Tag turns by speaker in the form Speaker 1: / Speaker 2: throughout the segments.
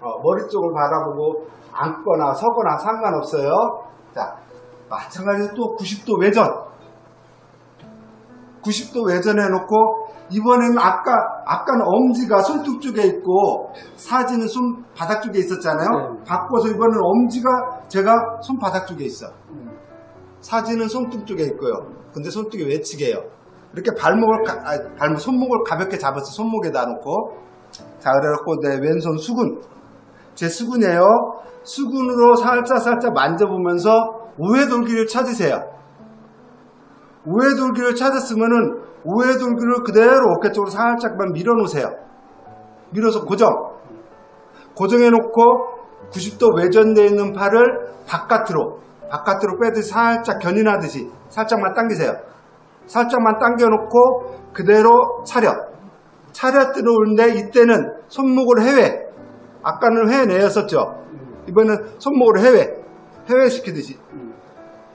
Speaker 1: 어, 머리 쪽을 바라보고 앉거나 서거나 상관없어요. 자, 마찬가지로 또 90도 외전. 90도 외전해 놓고 이번에는 아까 아까는 엄지가 손등 쪽에 있고 사진은 손 바닥 쪽에 있었잖아요.
Speaker 2: 네.
Speaker 1: 바꿔서 이번에는 엄지가 제가 손 바닥 쪽에 있어. 사진은 손등 쪽에 있고요. 근데 손등이 외측이에요. 이렇게 발목을 가- 아, 발목 손목을 가볍게 잡아서 손목에다 놓고 자 그래갖고 내 왼손 수근 제 수근이에요. 수근으로 살짝 살짝 만져보면서 우회 돌기를 찾으세요. 우회 돌기를 찾았으면은 우회 돌기를 그대로 어깨 쪽으로 살짝만 밀어 놓으세요. 밀어서 고정. 고정해 놓고 90도 외전되어 있는 팔을 바깥으로 바깥으로 빼듯이 살짝 견인하듯이 살짝만 당기세요. 살짝만 당겨 놓고 그대로 차렷. 차렷 들어오는데 이때는 손목을 해외. 아까는 해내었었죠. 이번엔 손목을 해외. 해외 시키듯이.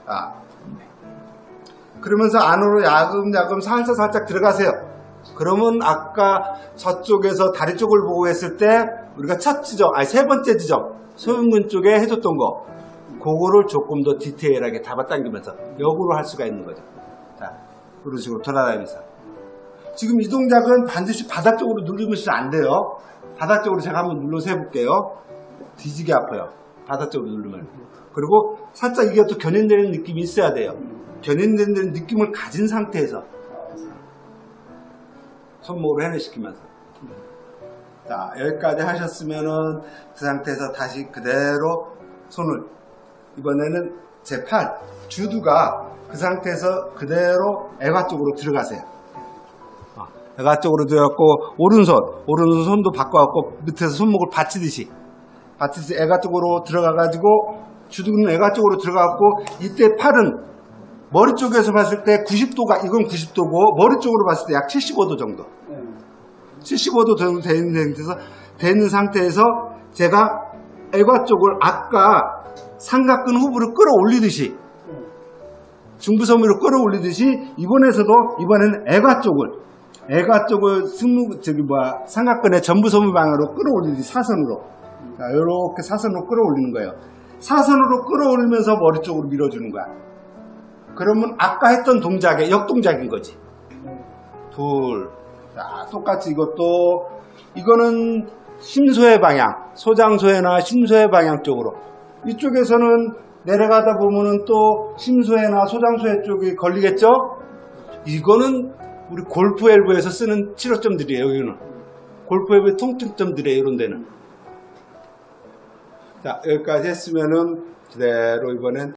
Speaker 1: 아. 그러면서 안으로 야금야금 살짝 살짝 들어가세요. 그러면 아까 저쪽에서 다리 쪽을 보고 했을 때 우리가 첫 지점, 아니 세 번째 지점, 소윤근 쪽에 해줬던 거 그거를 조금 더 디테일하게 잡아당기면서 역으로 할 수가 있는 거죠. 자, 그런 식으로 돌아다니면서. 지금 이 동작은 반드시 바닥 쪽으로 누르면 안 돼요. 바닥 쪽으로 제가 한번 눌러서 해볼게요. 뒤지게 아파요. 바닥 쪽으로 누르면. 그리고 살짝 이게 또 견인되는 느낌이 있어야 돼요. 견인되는 느낌을 가진 상태에서 손목으로 해내시키면서. 자, 여기까지 하셨으면은 그 상태에서 다시 그대로 손을 이번에는 제 팔, 주두가 그 상태에서 그대로 애가 쪽으로 들어가세요. 어, 애가 쪽으로 들어갔고 오른손, 오른손 손도 바꿔갖고 밑에서 손목을 받치듯이 받치듯이 애가 쪽으로 들어가가지고 주둥이는 애가 쪽으로 들어가갖고 이때 팔은 머리 쪽에서 봤을 때 90도가 이건 90도고 머리 쪽으로 봤을 때 약 75도 정도. 75도 정도 되는 상태에서 되는 상태에서 제가 애과 쪽을 아까 삼각근 후부를 끌어올리듯이 중부섬유로 끌어올리듯이 이번에서도 이번에는 애과 쪽을 애과 쪽을 승무 저기 뭐야 삼각근의 전부섬유 방향으로 끌어올리듯이 사선으로 자, 이렇게 사선으로 끌어올리는 거예요. 사선으로 끌어올리면서 머리 쪽으로 밀어주는 거야. 그러면 아까 했던 동작의 역동작인 거지. 둘. 자, 똑같이 이것도, 이거는 심소의 방향, 소장소해나 심소의 방향 쪽으로. 이쪽에서는 내려가다 보면은 또 심소해나 소장소해 쪽이 걸리겠죠? 이거는 우리 골프 엘보에서 쓰는 치료점들이에요, 여기는. 골프 엘보의 통증점들이에요, 이런 데는. 자, 여기까지 했으면은 그대로 이번엔